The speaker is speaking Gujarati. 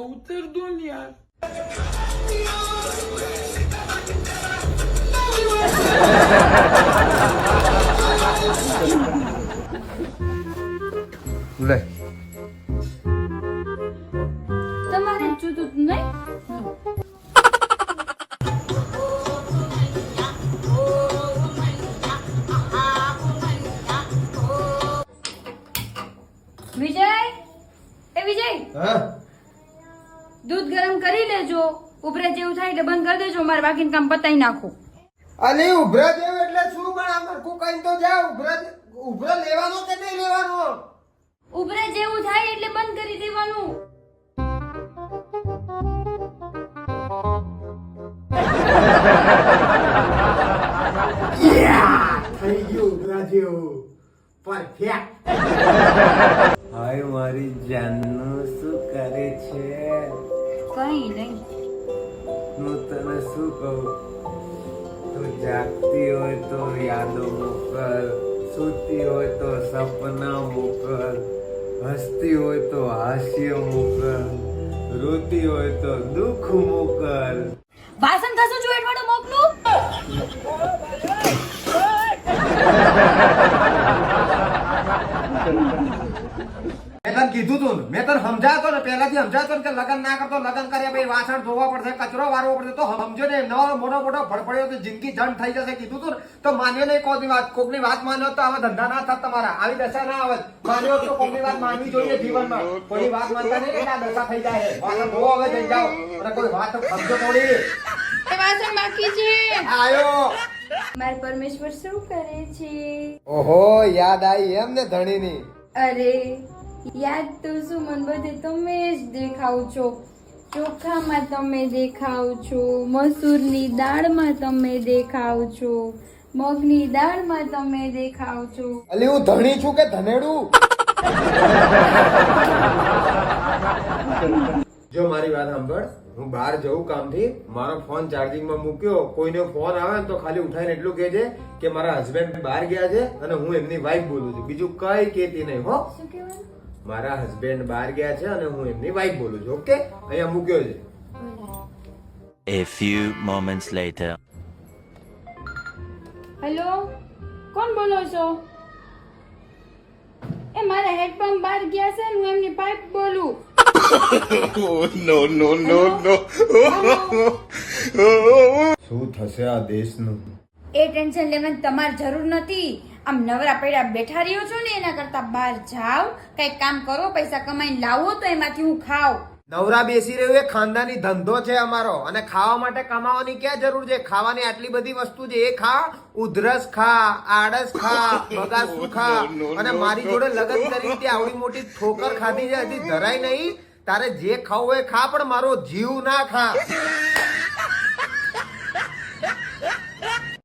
ઉતર દો ને યાર લે તમારે જ જોતું હતું નહીં વિજય એ વિજય હા દૂધ ગરમ કરી લેજો. ઉભરે જેવું થાય એટલે બંધ કરી દેજો. મારે બાકીનું કામ પતાવી નાખું. અલે ઉભરા જેવું એટલે શું પણ અમાર કુકાઈ તો જા. ઉભરા ઉભરા લેવાનો કે નહીં લેવાનો? ઉભરે જેવું થાય એટલે બંધ કરી દેવાનું. થઈ ગયું ઉભરા જેવું. પરફેક્ટ હાય મારી જાનનું શું કરે છે? કઈ નહીં. હું તને શું કહું? તું જાગતી હોય તો યાદો મોકલ સૂતી હોય તો સપના મોકલ હસતી હોય તો હાસ્ય મોકલ રોતી હોય તો દુઃખ મોકલ. વાસણ ઘસું છું એઠવાડું મોકલું? Thank તને કીધું તું મેં તને સમજાવતો ને પહેલાથી સમજાવતો ને કે લગન ના કરતો લગન કર્યા ભાઈ વાસણ ધોવા પડશે કચરો વારવો પડશે તો સમજો ને નવો મોટો મોટો ભડપડ્યો તો જિંદગી જંડ થઈ જશે કીધું તું તો માન્યો નહીં કોઈની વાત કોકની વાત માન્યો તો આવા ધંધા ના થાત તમારા. આવી દશા ના આવે. માન્યો તો કોકની વાત માનવી જોઈએ જીવનમાં. કોઈ વાત માનતા નહીં એટલે આ દશા થઈ જાય છે. વાસણ ધોવા હવે જઈ જાઓ. અને કોઈ વાત સમજો થોડી. વાસણ બાકી છે. આયો. માર પરમેશ્વર શું કરે છે? ઓહો યાદ આવી એમ ને ધણીની. અરે યાદ તો શું મન બધે તમે જ દેખાવ છો. ચોખામાં તમે દેખાવ છો મસૂરની દાળમાં તમે દેખાવ છો મગની દાળમાં તમે દેખાવ છો. અલે હું ધણી છું કે ધનેડું? જો મારી વાત સાંભળ હું બહાર જઉં કામથી મારો ફોન ચાર્જિંગમાં મૂક્યો કોઈનો ફોન આવે ને તો ખાલી ઉઠાઈને એટલું કહેજે કે મારા હસબન્ડ બહાર ગયા છે અને હું એમની વાઈફ બોલું છું. બીજું કઈ કહેતી નહીં હો. શું કહેવાનું? મારા હસબન્ડ બહાર ગયા છે અને હું એમની વાઈફ બોલું છું ઓકે અહીંયા મૂક્યો છે. A few moments later. Hello કોણ બોલો છો? એ મારા હેડપંપ બહાર ગયા છે ને હું એમની પાઇપ બોલું. નો નો નો નો શું થશે આ દેશનું? એ ટેન્શન લેવાની તમારે જરૂર નથી. આમ નવરા પડ્યા બેઠા રહ્યો છો ને એના કરતા બહાર જાઓ કંઈક કામ કરો પૈસા કમાઈને લાવો તો એમાંથી હું ખાવ નવરા બેસી રહ્યું એ ખાનદાની ધંધો છે અમારો. અને ખાવા માટે કમાવાની ક્યાં જરૂર છે? ખાવાની આટલી બધી વસ્તુ છે. એ ખા ઉધરસ ખા આડસ ખા બગાસુ ખા. અને મારી જોડે લગન કરી તે આવડી મોટી ઠોકર ખાધી છે હજી ધરાય નહીં. તારે જે ખાવું એ ખા પણ મારો જીવ ના ખા.